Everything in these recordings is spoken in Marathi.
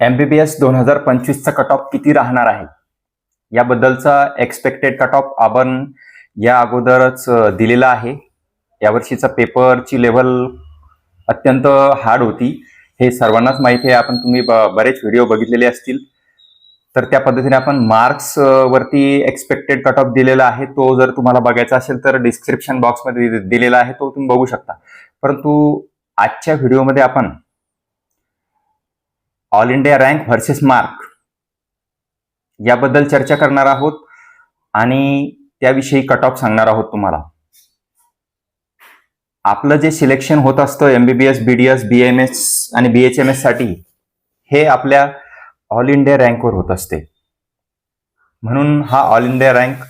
एम बी बी एस दोन हजार पंचवीसचा कट ऑफ किती राहणार आहे? याबद्दलचा एक्सपेक्टेड कट ऑफ आपण या अगोदरच दिलेला आहे. यावर्षीचा पेपरची लेवल अत्यंत हार्ड होती. हे सर्वांनाच माहिती आहे. आपण तुम्ही ब- बरेच व्हिडिओ बघितलेले असतील. तर त्या पद्धतीने आपण मार्क्स वरती एक्सपेक्टेड कट ऑफ दिलेला आहे. तो जर तुम्हाला बघायचा असेल तर डिस्क्रिप्शन बॉक्समध्ये दि- दिलेला आहे. तो तुम्ही बघू शकता. परंतु आजच्या व्हिडिओमध्ये आपण all India rank versus mark याबद्दल चर्चा करणार आहोत आणि त्याविषयी कट ऑफ सांगणार आहोत तुम्हाला. आपलं जे सिलेक्शन होत असतं एमबीबीएस बीडीएस एस आणि बी एच एम एससाठी हे आपल्या ऑल इंडिया रँकवर होत असते. म्हणून हा ऑल इंडिया रँक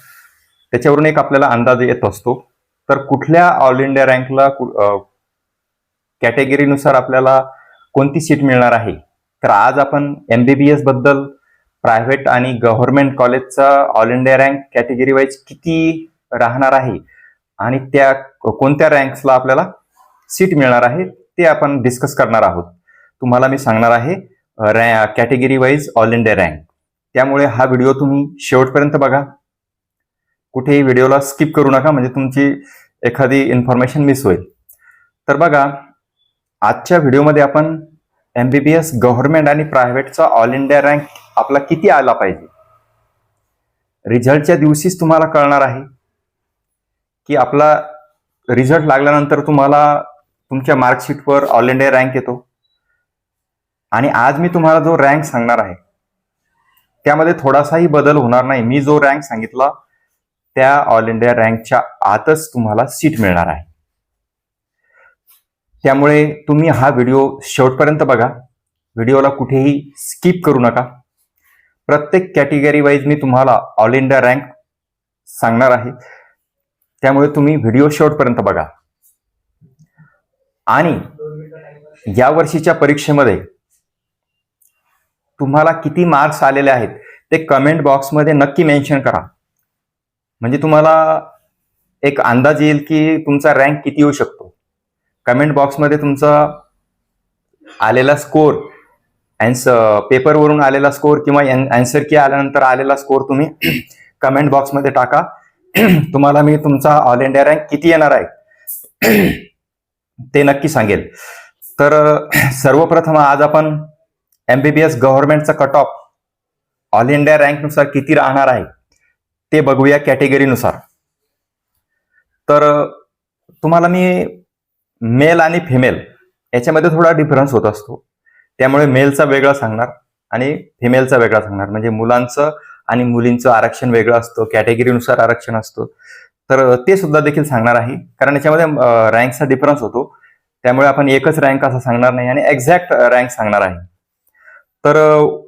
त्याच्यावरून एक आपल्याला अंदाज येत असतो. तर कुठल्या ऑल इंडिया रँकला कॅटेगरीनुसार आपल्याला कोणती सीट मिळणार आहे? तर आज आपण एम बी बी बद्दल प्रायव्हेट आणि गव्हर्नमेंट कॉलेजचा all India rank category wise किती राहणार आहे? आणि त्या कोणत्या रँक्सला आपल्याला सीट मिळणार आहे ते आपण डिस्कस करणार आहोत. तुम्हाला मी सांगणार आहे category wise all India rank त्यामुळे हा व्हिडिओ तुम्ही शेवटपर्यंत बघा. कुठेही व्हिडिओला स्किप करू नका म्हणजे तुमची एखादी इन्फॉर्मेशन मिस होईल. तर बघा आजच्या व्हिडिओमध्ये आपण एमबीबीएस गव्हर्नमेंट आणि प्रायव्हेटचा ऑल इंडिया रँक आपला किती आला पाहिजे? रिझल्टच्या दिवशीच तुम्हाला कळणार आहे की आपला रिझल्ट लागल्यानंतर तुम्हाला तुमच्या मार्कशीटवर ऑल इंडिया रँक येतो. आणि आज मी तुम्हाला जो रँक सांगणार आहे त्यामध्ये थोडासाही बदल होणार नाही. मी जो रँक सांगितला त्या ऑल इंडिया रँकच्या आतच तुम्हाला सीट मिळणार आहे. त्यामुळे तुम्ही हा व्हिडिओ शेवटपर्यंत बघा. व्हिडिओला कुठेही स्किप करू नका. प्रत्येक कॅटेगरी वाईज मी तुम्हाला ऑल इंडिया रँक सांगणार आहे. त्यामुळे तुम्ही व्हिडिओ शेवटपर्यंत बघा. आणि या वर्षीच्या परीक्षेमध्ये तुम्हाला किती मार्क्स आलेले आहेत ते कमेंट बॉक्समध्ये नक्की मेन्शन करा. म्हणजे तुम्हाला एक अंदाज येईल की तुमचा रँक किती येऊ शकतो. कमेंट बॉक्समध्ये तुमचा आलेला स्कोर अँसर पेपरवरून आलेला स्कोर किंवा अँसर की आल्यानंतर आलेला स्कोर तुम्ही कमेंट बॉक्समध्ये टाका. तुम्हाला मी तुमचा ऑल इंडिया रँक किती येणार आहे? ते नक्की सांगेल. तर सर्वप्रथम आज आपण एमबीबीएस गव्हर्नमेंटचा कट ऑफ ऑल इंडिया रँकनुसार किती राहणार आहे ते बघूया कॅटेगरीनुसार तर तुम्हाला मी मेल आणि फिमेल याच्यामध्ये थोडा डिफरन्स होत असतो. त्यामुळे मेलचा वेगळा सांगणार आणि फिमेलचा वेगळा सांगणार. म्हणजे मुलांचं आणि मुलींचं आरक्षण वेगळं असतं कॅटेगरीनुसार आरक्षण असतं. तर ते सुद्धा देखील सांगणार आहे. कारण याच्यामध्ये रँकचा डिफरन्स होतो. त्यामुळे आपण एकच रँक असं सांगणार नाही आणि एक्झॅक्ट रँक सांगणार आहे. तर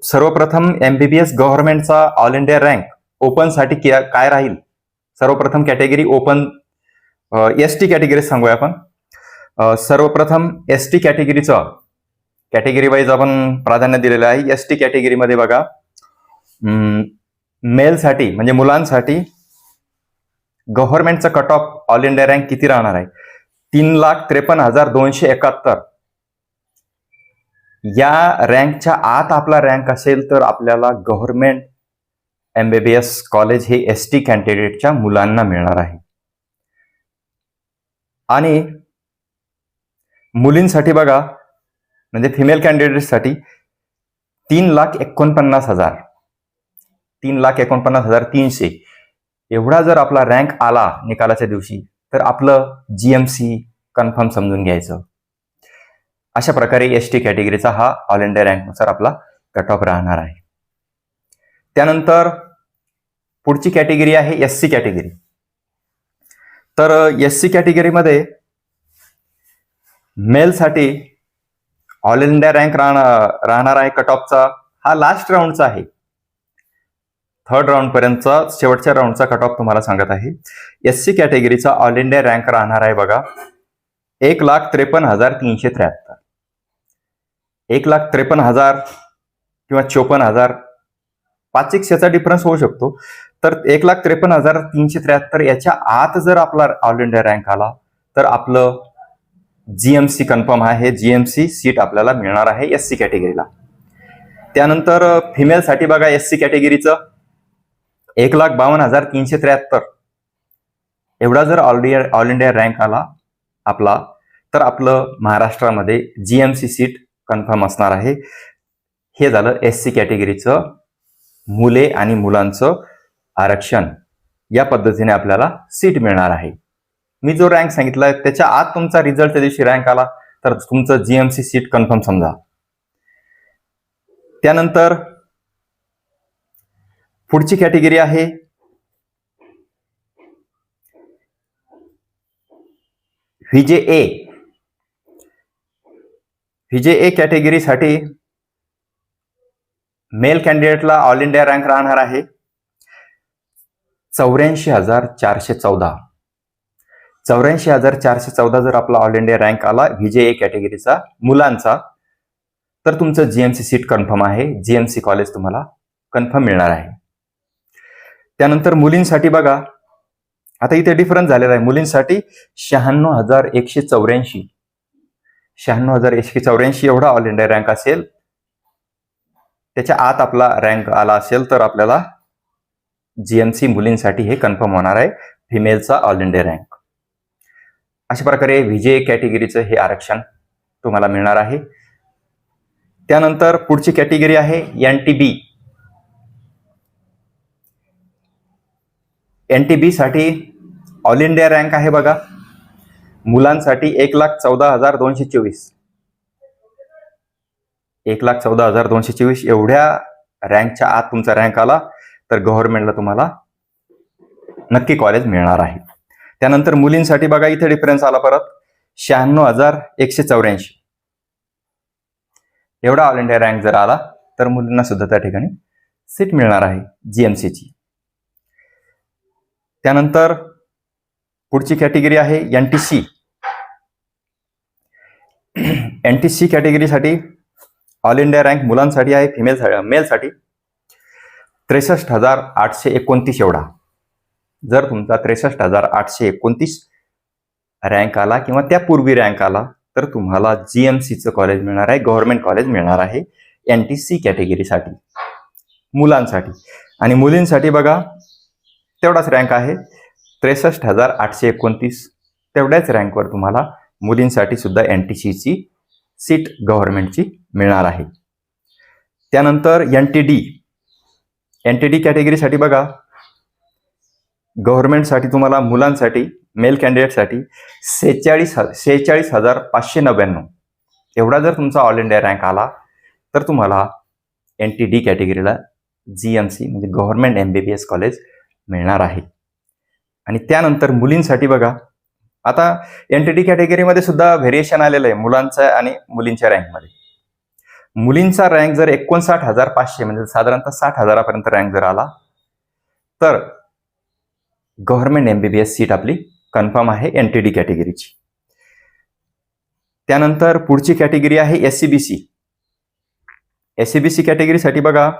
सर्वप्रथम एमबीबीएस गव्हर्नमेंटचा ऑल इंडिया रँक ओपनसाठी क्या- काय राहील? सर्वप्रथम category open S T category सांगूया आपण. सर्वप्रथम एस टी कॅटेगरीचं कॅटेगरी वाईज आपण प्राधान्य दिलेलं आहे. एस टी कॅटेगरीमध्ये बघा मेलसाठी म्हणजे मुलांसाठी गव्हर्नमेंटचा cut off all India rank किती राहणार आहे? तीन लाख त्रेपन्न हजार दोनशे एकाहत्तर. या रँकच्या आत आपला रँक असेल तर आपल्याला गव्हर्नमेंट एमबीबीएस कॉलेज हे एस टी कॅन्डिडेटच्या मुलांना मिळणार आहे. आणि मुलींसाठी बघा म्हणजे फिमेल कॅन्डिडेटसाठी तीन लाख एकोणपन्नास हजार. तीन लाख एकोणपन्नास हजार तीनशे. एवढा जर आपला रँक आला निकालाच्या दिवशी तर आपलं जीएमसी कन्फर्म समजून घ्यायचं. अशा प्रकारे एस टी कॅटेगरीचा हा ऑल इंडिया रँकनुसार आपला कट ऑफ राहणार आहे. त्यानंतर पुढची कॅटेगरी आहे एस सी कॅटेगरी तर एस सी कॅटेगरीमध्ये मेलसाठी ऑल इंडिया रँक राहणार राहणार आहे कट ऑफचा हा लास्ट राऊंडचा आहे. थर्ड राऊंड पर्यंतचा शेवटच्या राऊंडचा कट ऑफ तुम्हाला सांगत आहे. एस सी कॅटेगरीचा ऑल इंडिया रँक राहणार आहे बघा. एक लाख त्रेपन्न हजार तीनशे त्र्याहत्तर. एक लाख त्रेपन्न हजार किंवा चोपन्न हजार. पाच एकशेचा डिफरन्स होऊ शकतो. तर एक लाख त्रेपन्न हजार तीनशे त्र्याहत्तर याच्या आत जर आपला ऑल इंडिया रँक आला तर आपलं जीएमसी कन्फर्म आहे. जीएमसी सीट आपल्याला मिळणार आहे एस सी कॅटेगरीला त्यानंतर फिमेलसाठी बघा एस सी कॅटेगरीचं एक लाख बावन्न हजार तीनशे त्र्याहत्तर. एवढा जर all India all India rank आला आपला तर आपलं महाराष्ट्रामध्ये जीएमसी सीट कन्फर्म असणार आहे. हे झालं एस सी कॅटेगरीचं मुले आणि मुलांचं आरक्षण. या पद्धतीने आपल्याला सीट मिळणार आहे. मी जो रँक सांगितलाय त्याच्या आत तुमचा रिझल्ट त्या दिवशी रँक आला तर तुमचं जीएमसी सीट कन्फर्म समजा. त्यानंतर पुढची कॅटेगरी आहे व्हीजे ए व्हीजे ए कॅटेगरीसाठी मेल कॅन्डिडेटला ऑल इंडिया रँक राहणार आहे. चौऱ्याऐंशी हजार चारशे चौदा. चौऱ्याऐंशी हजार चारशे चौदा जर आपला ऑल इंडिया रँक आला व्हीजे ए कॅटेगरीचा मुलांचा तर तुमचं जीएमसी सीट कन्फर्म आहे. जीएमसी कॉलेज तुम्हाला कन्फर्म मिळणार आहे. त्यानंतर मुलींसाठी बघा. आता इथे डिफरन्स झालेला आहे. मुलींसाठी शहाण्णव हजार एकशे चौऱ्याऐंशी. शहाण्णव हजार एकशे चौऱ्याऐंशी एवढा ऑल इंडिया रँक असेल. त्याच्या आत आपला रँक आला असेल तर आपल्याला जीएमसी मुलींसाठी हे कन्फर्म होणार आहे. फिमेलचा ऑल इंडिया रँक अशा प्रकारे विजय कॅटेगरीचं हे आरक्षण तुम्हाला मिळणार आहे. त्यानंतर पुढची कॅटेगरी आहे N T B. N T B साठी ऑल इंडिया रँक आहे बघा. मुलांसाठी एक लाख चौदा हजार दोनशे चोवीस. एक लाख चौदा हजार दोनशे चोवीस एवढ्या रँकच्या आत तुमचा रँक आला तर गव्हर्नमेंटला तुम्हाला नक्की कॉलेज मिळणार आहे. त्यानंतर मुलींसाठी बघा इथे डिफरन्स आला परत. शहाण्णव हजार एकशे चौऱ्याऐंशी. एवढा ऑल इंडिया रँक जर आला तर मुलींना सुद्धा त्या ठिकाणी सीट मिळणार आहे जीएमसीची त्यानंतर पुढची कॅटेगरी आहे N T C N T C कॅटेगरीसाठी all India rank मुलांसाठी आहे फिमेल मेलसाठी त्रेसष्ट हजार आठशे एकोणतीस एवढा. जर तुमचा त्रेसष्ट हजार आठशे एकोणतीस रँक आला किंवा त्यापूर्वी रँक आला तर तुम्हाला जी एम सीचं कॉलेज मिळणार आहे गव्हर्नमेंट कॉलेज मिळणार आहे एन टी सी कॅटेगरीसाठी मुलांसाठी. आणि मुलींसाठी बघा तेवढाच रँक आहे. त्रेसष्ट हजार आठशे एकोणतीस तेवढ्याच रँकवर तुम्हाला मुलींसाठी सुद्धा एन टी सीची सीट गव्हर्नमेंटची मिळणार आहे. त्यानंतर N T D N T D कॅटेगरीसाठी बघा गव्हर्नमेंटसाठी तुम्हाला मुलांसाठी मेल कॅन्डिडेटसाठी सेहेचाळीस ह सेहेचाळीस हजार पाचशे नव्याण्णव. एवढा जर तुमचा ऑल इंडिया रँक आला तर तुम्हाला एन टी डी कॅटेगरीला जी एम सी म्हणजे government M B B S college मिळणार आहे. आणि त्यानंतर मुलींसाठी बघा आता एन टी डी कॅटेगरीमध्ये सुद्धा व्हेरिएशन आलेलं आहे मुलांचा आणि मुलींच्या रँकमध्ये. मुलींचा रँक जर एकोणसाठ हजार पाचशे म्हणजे साधारणतः साठ हजारापर्यंत रँक जर आला तर government M B B S seat आपली कन्फर्म आहे एन टी डी कॅटेगरीची. त्यानंतर पुढची कॅटेगरी आहे S C B C S C B C कॅटेगरीसाठी बघा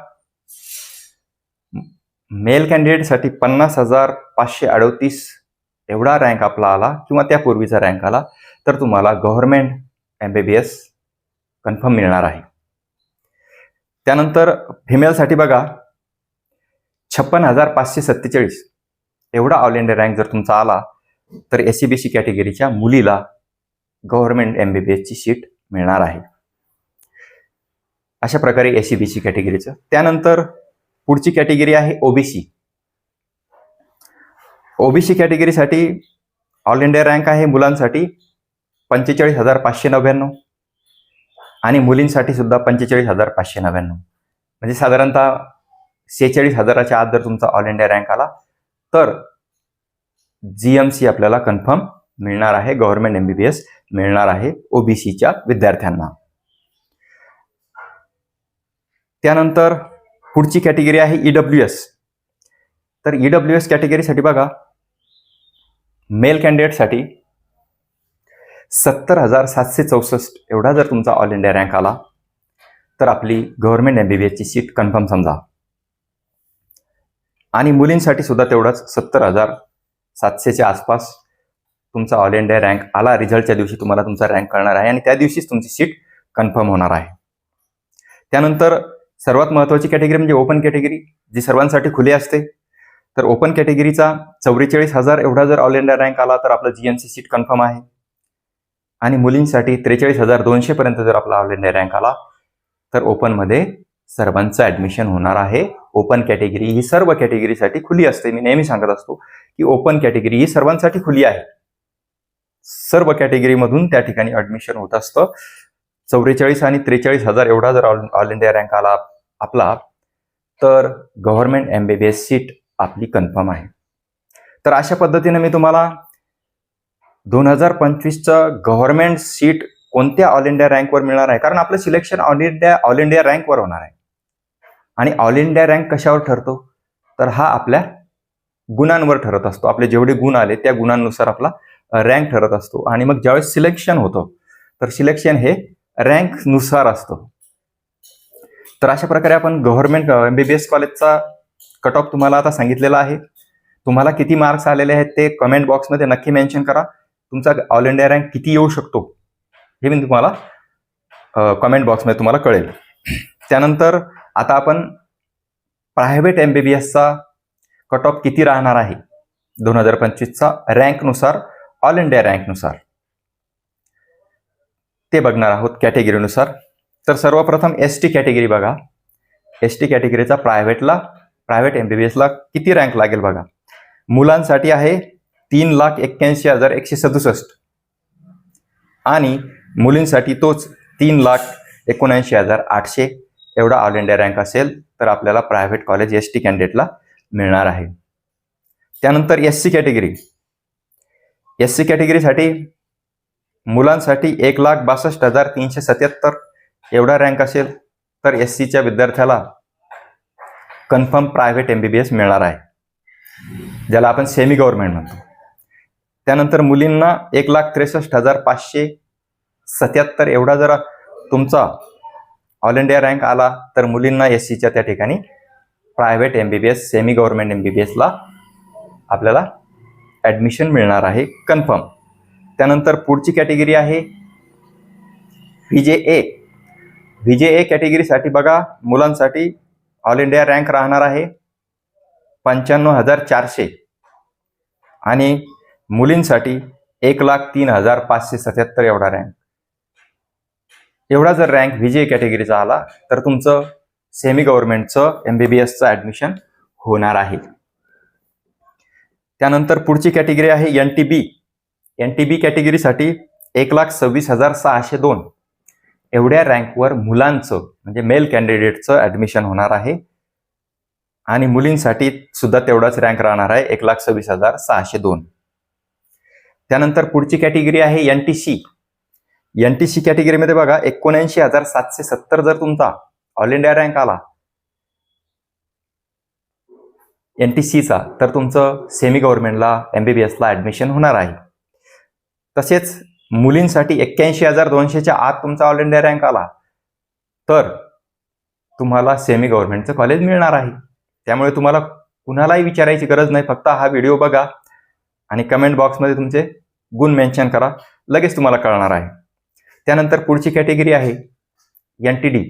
मेल कॅन्डिडेटसाठी पन्नास हजार पाचशे अडतीस एवढा रँक आपला आला किंवा त्यापूर्वीचा रँक आला तर तुम्हाला government M B B S confirm मिळणार आहे. त्यानंतर फिमेलसाठी बघा छप्पन हजार पाचशे सत्तेचाळीस. एवढा ऑल इंडिया रँक जर तुमचा आला तर एस सी बी सी कॅटेगरीच्या मुलीला गव्हर्नमेंट एम बी बी एसची सीट मिळणार आहे. अशा प्रकारे एस सी बी सी कॅटेगरीचं त्यानंतर पुढची कॅटेगरी आहे ओबीसी ओबीसी कॅटेगरीसाठी ऑल इंडिया रँक आहे मुलांसाठी पंचेचाळीस हजार पाचशे नव्याण्णव आणि मुलींसाठी सुद्धा पंचेचाळीस हजार पाचशे नव्याण्णव. म्हणजे साधारणतः सेहेचाळीस हजाराच्या आत जर तुमचा ऑल इंडिया रँक आला तर जी एम सी आपल्याला कन्फर्म मिळणार आहे. Government M B B S मिळणार आहे ओबीसीच्या विद्यार्थ्यांना. त्यानंतर पुढची कॅटेगरी आहे ईडब्ल्यू एस तर ईडब्ल्यू एस कॅटेगरीसाठी बघा. मेल कॅन्डिडेटसाठी सत्तर हजार सातशे चौसष्ट एवढा जर तुमचा ऑल इंडिया रँक आला तर आपली गव्हर्नमेंट एम बी बी एसची सीट कन्फर्म समजा. आणि मुलींसाठी सुद्धा तेवढाच सत्तर हजार सातशेच्या आसपास तुमचा ऑल इंडिया रँक आला. रिझल्टच्या दिवशी तुम्हाला तुमचा रँक कळणार आहे आणि त्या दिवशीच तुमची सीट कन्फर्म होणार आहे. त्यानंतर सर्वात महत्त्वाची कॅटेगरी म्हणजे ओपन कॅटेगरी जी सर्वांसाठी खुली असते. तर ओपन कॅटेगरीचा चौवेचाळीस हजार एवढा जर ऑल इंडिया रँक आला तर आपलं जीएमसी सीट कन्फर्म आहे. आणि मुलींसाठी त्रेचाळीस हजार दोनशेपर्यंत जर आपला ऑल इंडिया रँक आला तर ओपनमध्ये सर्वांचं ॲडमिशन होणार आहे. ओपन कॅटेगरी ही सर्व कॅटेगरीसाठी खुली असते. मी नेहमी सांगत असतो की ओपन कॅटेगरी ही सर्वांसाठी खुली आहे. सर्व कॅटेगरीमधून त्या ठिकाणी ऍडमिशन होत असतं. चौवेचाळीस आणि त्रेचाळीस हजार एवढा जर ऑल इंडिया रँक आला आपला तर गव्हर्नमेंट एमबीबीएस सीट आपली कन्फर्म आहे. तर अशा पद्धतीने मी तुम्हाला दोन हजार पंचवीसचं गव्हर्नमेंट सीट कोणत्या ऑल इंडिया रँकवर मिळणार आहे? कारण आपलं selection all India all India रँकवर होणार आहे. आणि ऑल इंडिया रँक कशावर ठरतो? तर हा आपल्या गुणांवर ठरत असतो. आपले जेवढे गुण आले त्या गुणांनुसार आपला रँक ठरत असतो. आणि मग ज्यावेळेस सिलेक्शन होतं तर सिलेक्शन हे रँकनुसार असतं. तर अशा प्रकारे आपण गव्हर्नमेंट एस कॉलेजचा कट ऑफ तुम्हाला आता सांगितलेला आहे. तुम्हाला किती मार्क्स आलेले आहेत ते कमेंट बॉक्समध्ये नक्की मेन्शन करा. तुमचा ऑल इंडिया रँक किती येऊ शकतो हे मी तुम्हाला कमेंट बॉक्समध्ये तुम्हाला कळेल. त्यानंतर आता आपण प्रायव्हेट एम बी बी एसचा कट ऑफ किती राहणार आहे? दोन हजार पंचवीसचा रँकनुसार ऑल इंडिया रँकनुसार ते बघणार आहोत कॅटेगरीनुसार तर सर्वप्रथम एस टी कॅटेगरी बघा. एस टी कॅटेगरीचा प्रायव्हेटला प्रायव्हेट एम बी बी एसला किती रँक लागेल बघा? मुलांसाठी आहे तीन लाख एक्क्याऐंशी हजार एकशे सदुसष्ट. आणि मुलींसाठी तोच तीन लाख एकोणऐंशी हजार आठशे. एवढा ऑल इंडिया रँक असेल तर आपल्याला प्रायव्हेट कॉलेज एस टी कॅन्डिडेटला मिळणार आहे. त्यानंतर S C category S C कॅटेगरीसाठी मुलांसाठी एक लाख बासष्ट हजार तीनशे सत्याहत्तर एवढा रँक असेल तर एस सीच्या विद्यार्थ्याला confirm private M B B S मिळणार आहे. ज्याला आपण सेमी गव्हर्नमेंट म्हणतो. त्यानंतर मुलींना एक लाख त्रेसष्ट हजार पाचशे सत्याहत्तर एवढा जर तुमचा ऑल इंडिया रँक आला तर मुलींना एस सीच्या त्या ठिकाणी private M B B S semi government M B B एसला आपल्याला ॲडमिशन मिळणार आहे कन्फर्म त्यानंतर पुढची कॅटेगरी आहे V J A V J ए कॅटेगरीसाठी बघा मुलांसाठी ऑल इंडिया रँक राहणार आहे पंच्याण्णव हजार चारशे. आणि मुलींसाठी एक लाख तीन हजार पाचशे सत्याहत्तर एवढा रँक एवढा जर रँक व्ही कॅटेगरीचा आला तर तुमचं सेमी गव्हर्नमेंटचं एम बी बी एसचं ॲडमिशन होणार आहे. त्यानंतर पुढची कॅटेगरी आहे N T B N T B कॅटेगरीसाठी एक लाख सव्वीस हजार सहाशे दोन. एवढ्या रँकवर मुलांचं म्हणजे मेल कॅन्डिडेटचं ॲडमिशन होणार आहे. आणि मुलींसाठी सुद्धा तेवढाच रँक राहणार आहे एक लाख सव्वीस हजार सहाशे दोन. त्यानंतर पुढची कॅटेगरी आहे N T C N T C कॅटेगरीमध्ये बघा एकोणऐंशी हजार सातशे सत्तर जर तुमचा ऑल इंडिया रँक आला एन टी सीचा तर तुमचं सेमी गव्हर्नमेंटला एम बी बी एसला ॲडमिशन होणार आहे. तसेच मुलींसाठी एक्क्याऐंशी हजार दोनशेच्या आत तुमचा ऑल इंडिया रँक आला तर तुम्हाला सेमी गव्हर्नमेंटचं कॉलेज मिळणार आहे. त्यामुळे तुम्हाला कुणालाही विचारायची गरज नाही फक्त हा व्हिडिओ बघा आणि कमेंट बॉक्समध्ये तुमचे गुण मेन्शन करा. लगेच तुम्हाला कळणार आहे. त्यानंतर पुढची कॅटेगरी आहे N T D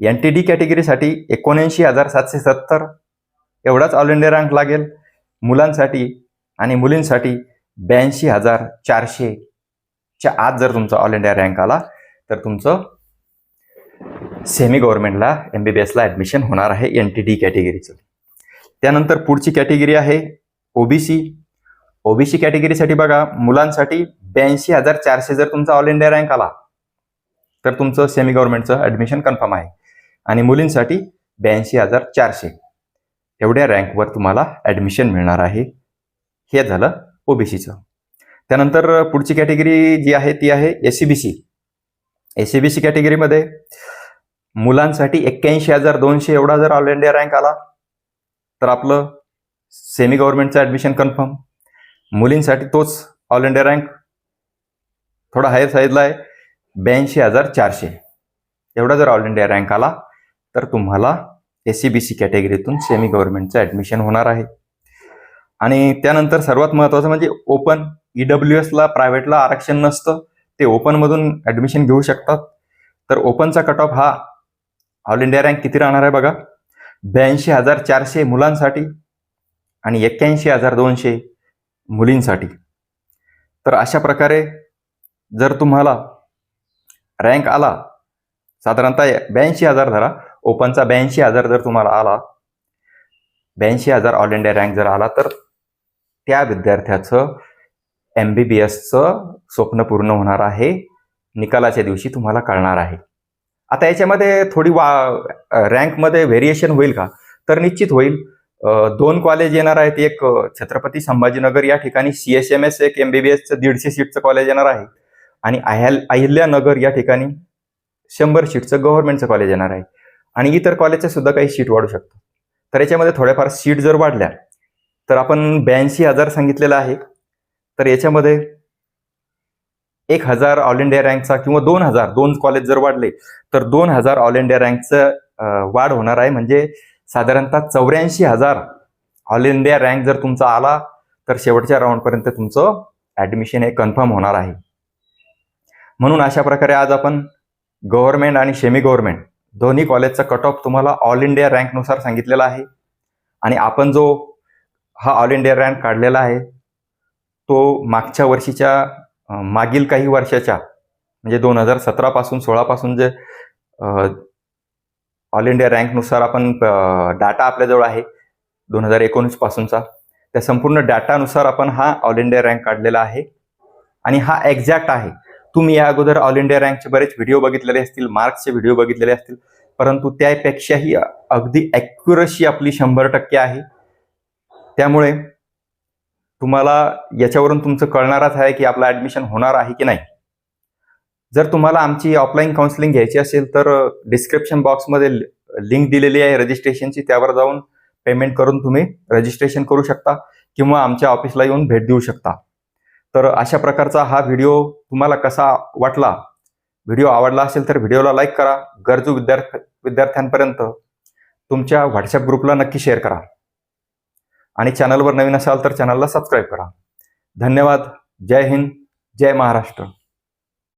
N T D कॅटेगरीसाठी एकोणऐंशी हजार सातशे सत्तर. एवढाच ऑल इंडिया रँक लागेल. मुलांसाठी आणि मुलींसाठी ब्याऐंशी हजार चारशेच्या आत जर तुमचा ऑल इंडिया रँक आला तर तुमचं सेमी गव्हर्नमेंटला एम बी बी एसला ॲडमिशन होणार आहे एन टी डी कॅटेगरीचं. त्यानंतर पुढची कॅटेगरी आहे ओबीसी ओबीसी कॅटेगरीसाठी बघा मुलांसाठी ब्याऐंशी हजार चारशे जर तुमचा ऑल इंडिया रँक आला तर तुमचं सेमी गव्हर्नमेंटचं ॲडमिशन कन्फर्म आहे. आणि मुलींसाठी ब्याऐंशी हजार चारशे. एवढ्या रँकवर तुम्हाला ॲडमिशन मिळणार आहे. हे झालं ओबीसीचं. त्यानंतर पुढची कॅटेगरी जी आहे ती आहे S C B C S C B C कॅटेगरीमध्ये मुलांसाठी एक्क्याऐंशी हजार दोनशे एवढा जर ऑल इंडिया रँक आला तर आपलं सेमी गव्हर्नमेंटचं ॲडमिशन कन्फर्म मुलींसाठी तोच ऑल इंडिया रँक थोडा हायर साईजला आहे. ब्याऐंशी हजार चारशे. एवढा जर ऑल इंडिया रँक आला तर तुम्हाला एस सी बी सी कॅटेगरीतून सेमी गव्हर्नमेंटचं ॲडमिशन होणार आहे. आणि त्यानंतर सर्वात महत्त्वाचं म्हणजे ओपन ई डब्ल्यू एसला प्रायव्हेटला आरक्षण नसतं. ते ओपनमधून ॲडमिशन घेऊ शकतात. तर ओपनचा कट ऑफ हा ऑल इंडिया रँक किती राहणार आहे बघा. ब्याऐंशी हजार चारशे मुलांसाठी आणि एक्क्याऐंशी हजार दोनशे. मुलींसाठी. तर अशा प्रकारे जर तुम्हाला रँक आला साधारणतः ब्याऐंशी हजार धरा ओपनचा ब्याऐंशी हजार जर तुम्हाला आला ब्याऐंशी हजार ऑल इंडिया रँक जर आला तर त्या विद्यार्थ्याचं एम बी बी एसचं स्वप्न पूर्ण होणार आहे निकालाच्या दिवशी तुम्हाला कळणार आहे. आता याच्यामध्ये थोडी वा रँकमध्ये व्हेरिएशन होईल का? तर निश्चित होईल. दोन कॉलेज येणार आहेत. एक छत्रपती संभाजीनगर या ठिकाणी सी एस एम एस एक एम बी बी एसचं दीडशे सीटचं कॉलेज येणार आहे. आणि अहिल अहिल्यानगर या ठिकाणी शंभर सीटचं गव्हर्नमेंटचं कॉलेज येणार आहे. आणि इतर कॉलेजच्या सुद्धा काही सीट वाढू शकतात. तर याच्यामध्ये थोड्याफार सीट जर वाढल्या तर आपण ब्याऐंशी हजार सांगितलेलं आहे. तर याच्यामध्ये एक हजार ऑल इंडिया रँकचा किंवा दोन हजार दोन कॉलेज जर वाढले तर दोन हजार ऑल इंडिया रँकचं वाढ होणार आहे. म्हणजे साधारणतः चौऱ्याऐंशी हजार ऑल इंडिया रँक जर तुमचा आला तर शेवटच्या राऊंडपर्यंत तुमचं ॲडमिशन हे कन्फर्म होणार आहे. म्हणून अशा प्रकारे आज आपण गव्हर्नमेंट आणि सेमी गव्हर्नमेंट दोन्ही कॉलेजचा कट ऑफ तुम्हाला ऑल इंडिया रँकनुसार सांगितलेला आहे. आणि आपण जो हा ऑल इंडिया रँक काढलेला आहे तो मागच्या वर्षीच्या मागील काही वर्षाच्या म्हणजे दोन हजार सतरापासून सोळापासून जे ऑल इंडिया रँकनुसार आपण डाटा आपल्याजवळ आहे दोन हजार एकोणीस पासूनचा. त्या संपूर्ण डाटानुसार आपण हा ऑल इंडिया रँक काढलेला आहे. आणि हा एक्झॅक्ट आहे. तुम्ही या अगोदर ऑल इंडिया रँकचे बरेच व्हिडिओ बघितलेले असतील मार्क्सचे व्हिडिओ बघितलेले असतील परंतु त्यापेक्षाही अगदी ॲक्युरसी आपली शंभर टक्के आहे. त्यामुळे तुम्हाला याच्यावरून तुमचं कळणारच आहे की आपलं ॲडमिशन होणार आहे की नाही. जर तुम्हाला आमची ऑफलाईन काउन्सिलिंग घ्यायची असेल तर डिस्क्रिप्शन बॉक्समध्ये लिंक दिलेली आहे रजिस्ट्रेशनची त्यावर जाऊन पेमेंट करून तुम्ही रजिस्ट्रेशन करू शकता किंवा आमच्या ऑफिसला येऊन भेट देऊ शकता. तर अशा प्रकारचा हा व्हिडिओ तुम्हाला कसा वाटला? व्हिडिओ आवडला असेल तर व्हिडिओला लाईक करा. गरजू विद्यार्थी विद्यार्थ्यांपर्यंत तुमच्या व्हॉट्सअप ग्रुपला नक्की शेअर करा. आणि चॅनलवर नवीन असाल तर चॅनलला सबस्क्राईब करा. धन्यवाद. जय हिंद. जय महाराष्ट्र.